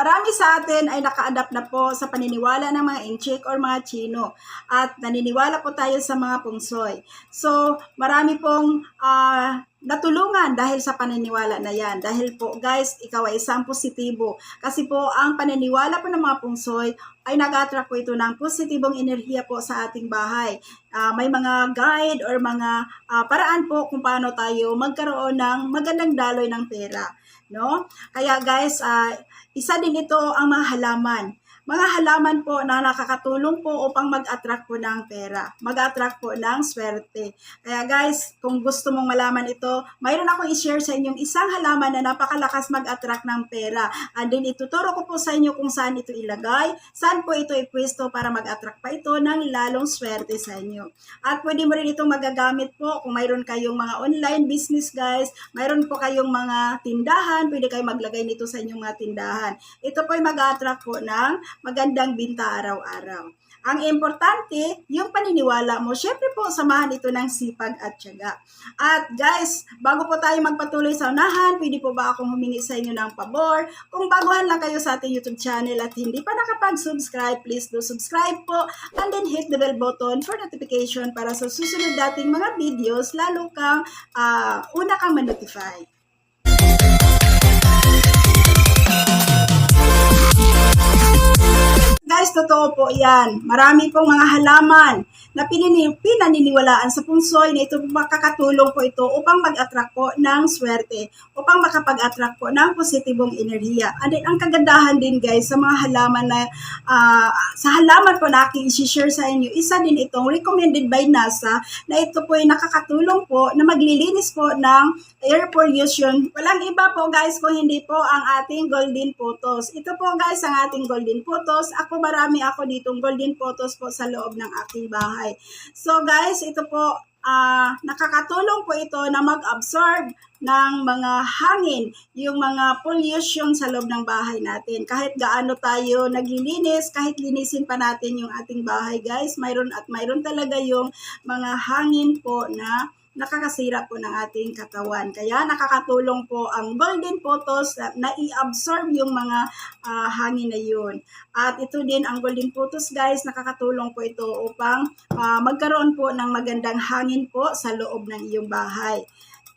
marami sa atin ay naka-adapt na po sa paniniwala ng mga Inchik or mga Chino at naniniwala po tayo sa mga pungsoy. So, marami pong ah, natulungan dahil sa paniniwala na yan. Dahil po, guys, ikaw ay isang positibo. Kasi po, ang paniniwala po ng mga pungsoy ay nag-attract po ito ng positibong enerhiya po sa ating bahay. Ah, may mga guide or mga ah, paraan po kung paano tayo magkaroon ng magandang daloy ng pera. No? Kaya guys, ah, isa din ito ang mga halaman. Mga halaman po na nakakatulong po upang mag-attract po ng pera. Mag-attract po ng swerte. Kaya guys, kung gusto mong malaman ito, mayroon akong i-share sa inyong isang halaman na napakalakas mag-attract ng pera. And then ituturo ko po sa inyo kung saan ito ilagay, saan po ito ipwesto para mag-attract pa ito ng lalong swerte sa inyo. At pwede mo rin itong magagamit po kung mayroon kayong mga online business guys, mayroon po kayong mga tindahan, pwede kayo maglagay nito sa inyong mga tindahan. Ito po ay mag-attract po ng magandang binta araw-araw. Ang importante, yung paniniwala mo, syempre po, samahan ito ng sipag at tiyaga. At guys, bago po tayo magpatuloy sa unahan, pwede po ba akong humingi sa inyo ng pabor? Kung baguhan lang kayo sa ating YouTube channel at hindi pa nakapag-subscribe, please do subscribe po and then hit the bell button for notification para sa susunod dating mga videos, lalo kang ah, una kang ma-notify. Guys, totoo po yan. Marami pong mga halaman na pinaniniwalaan sa punsoy na ito makakatulong po ito upang mag-attract po ng swerte, upang makapag-attract po ng positibong enerhiya. And then, ang kagandahan din guys sa mga halaman na, ah, sa halaman po na aking isi-share sa inyo, isa din itong recommended by NASA na ito po ay nakakatulong po na maglilinis po ng air pollution. Walang iba po guys kung hindi po ang ating golden photos. Ito po guys ang ating golden photos. Ako marami ako ditong golden photos po sa loob ng aking bahay. So guys, ito po ah nakakatulong po ito na mag-absorb ng mga hangin, yung mga pollution sa loob ng bahay natin. Kahit gaano tayo naglilinis, kahit linisin pa natin yung ating bahay guys, mayroon at mayroon talaga yung mga hangin po na nakakasira po ng ating katawan. Kaya nakakatulong po ang golden photos na, na i-absorb yung mga ah, hangin na yun. At ito din ang golden photos guys, nakakatulong po ito upang ah, magkaroon po ng magandang hangin po sa loob ng iyong bahay.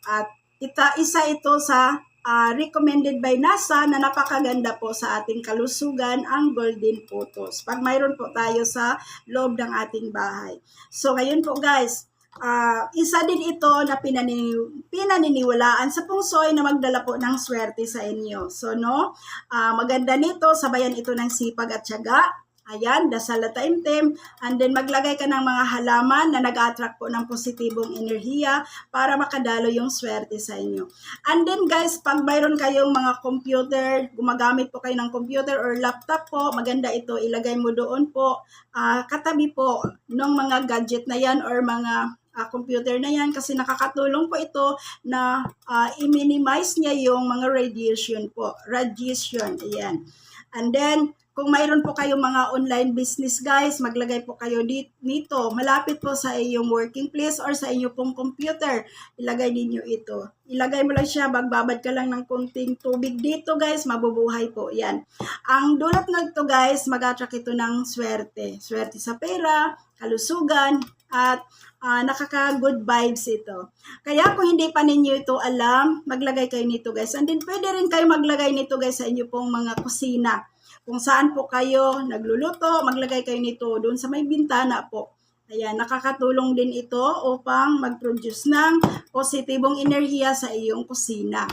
At ita, isa ito sa ah, recommended by NASA na napakaganda po sa ating kalusugan ang golden photos. Pag mayroon po tayo sa loob ng ating bahay. So ngayon po guys, Ah, isa din ito na pinani, pinaniniwalaan sa pungsoy na magdala po ng swerte sa inyo. So, no, ah, maganda nito, sabayan ito ng sipag at tiyaga. Ayan, dasal at taimtim. And then maglagay ka ng mga halaman na nag-attract po ng positibong enerhiya para makadalo yung swerte sa inyo. And then guys, pag mayroon kayong mga computer, gumagamit po kayo ng computer or laptop po, maganda ito, ilagay mo doon po, ah, katabi po ng mga gadget na yan or mga ah, computer na yan kasi nakakatulong po ito na ah, i-minimize niya yung mga radiation po. Radiation, ayan. And then, kung mayroon po kayong mga online business guys, maglagay po kayo dit- nito. Malapit po sa iyong working place or sa inyo pong computer. Ilagay ninyo ito. Ilagay mo lang siya, magbabad ka lang ng konting tubig dito guys, mabubuhay po yan. Ang dulot na ito guys, mag-attract ito ng swerte. Swerte sa pera, kalusugan, at ah, nakaka-good vibes ito. Kaya kung hindi pa ninyo ito alam, maglagay kayo nito guys. And then pwede rin kayo maglagay nito guys sa inyo pong mga kusina. Kung saan po kayo nagluluto, maglagay kayo nito doon sa may bintana po. Ayan, nakakatulong din ito upang mag-produce ng positibong enerhiya sa iyong kusina.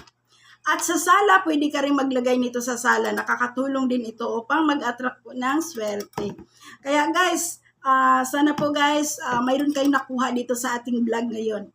At sa sala, pwede ka rin maglagay nito sa sala. Nakakatulong din ito upang mag-attract ng swerte. Kaya guys, ah, sana po guys, ah, mayroon kayong nakuha dito sa ating vlog ngayon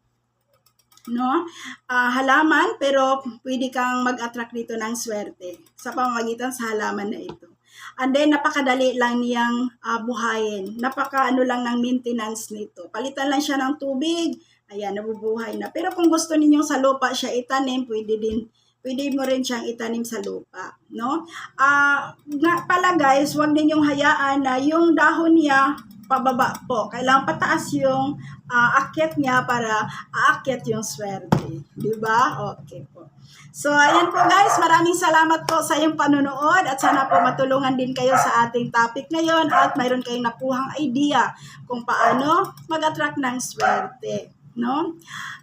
no? Ah, halaman, pero pwede kang mag-attract dito ng swerte sa pamamagitan sa halaman na ito. And then, napakadali lang niyang ah, buhayin. Napaka ano lang ng maintenance nito. Palitan lang siya ng tubig. Ayan, nabubuhay na. Pero kung gusto ninyong sa lupa siya itanim, pwede din pwede mo rin siyang itanim sa lupa, no? Ah, nga pala guys, wag ninyong hayaan na yung dahon niya pababa po. Kailangan pataas yung ah, akyat niya para aakyat yung swerte. Di ba? Okay po. So, ayan po guys, maraming salamat po sa iyong panunood at sana po matulungan din kayo sa ating topic ngayon at mayroon kayong nakuhang idea kung paano mag-attract ng swerte. No?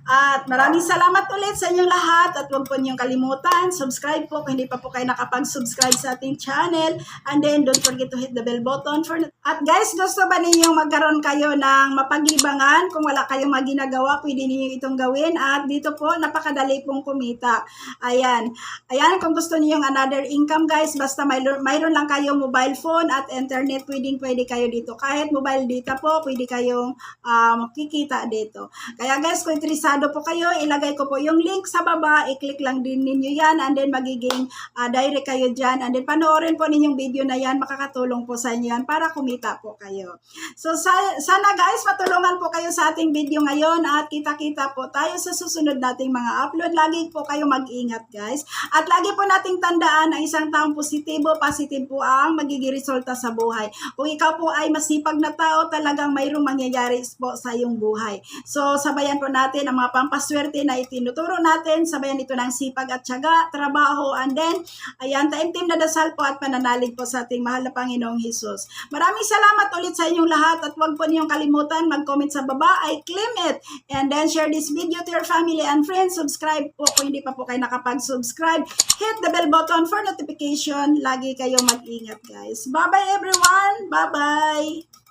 At maraming salamat ulit sa inyong lahat at huwag po niyong kalimutan, subscribe po kung hindi pa po kayo nakapag-subscribe sa ating channel and then don't forget to hit the bell button for At guys, gusto ba ninyong magkaroon kayo ng mapaglibangan? Kung wala kayong mga ginagawa, pwede niyo itong gawin at dito po, napakadali pong kumita. Ayan. Ayan, kung gusto niyo yung another income guys, basta mayroon, mayroon lang kayong mobile phone at internet, pwedeng pwede kayo dito. Kahit mobile data po, pwede kayong ah, makikita dito. Kaya guys, kung interesado po kayo, ilagay ko po yung link sa baba, i-click lang din ninyo yan and then magiging ah, direct kayo dyan and then panoorin po ninyong video na yan, makakatulong po sa inyo yan para kumita po kayo. So sa- sana guys, matulungan po kayo sa ating video ngayon at kita-kita po tayo sa susunod nating mga upload. Lagi po kayo mag-ingat guys. At lagi po nating tandaan ang isang taong positibo, positive po ang magiging resulta sa buhay. Kung ikaw po ay masipag na tao, talagang mayroong mangyayari po sa iyong buhay. So, sabayan po natin ang mga pampaswerte na itinuturo natin. Sabayan ito ng sipag at tiyaga, trabaho, and then, ayan, taimtim na dasal po at pananalig po sa ating mahal na Panginoong Hesus. Maraming salamat ulit sa inyong lahat at huwag po niyong kalimutan mag-comment sa baba, I claim it. And then, share this video to your family and friends. Subscribe po kung hindi pa po kayo nakapag-subscribe. Hit the bell button for notification. Lagi kayo mag-ingat, guys. Bye-bye, everyone. Bye-bye.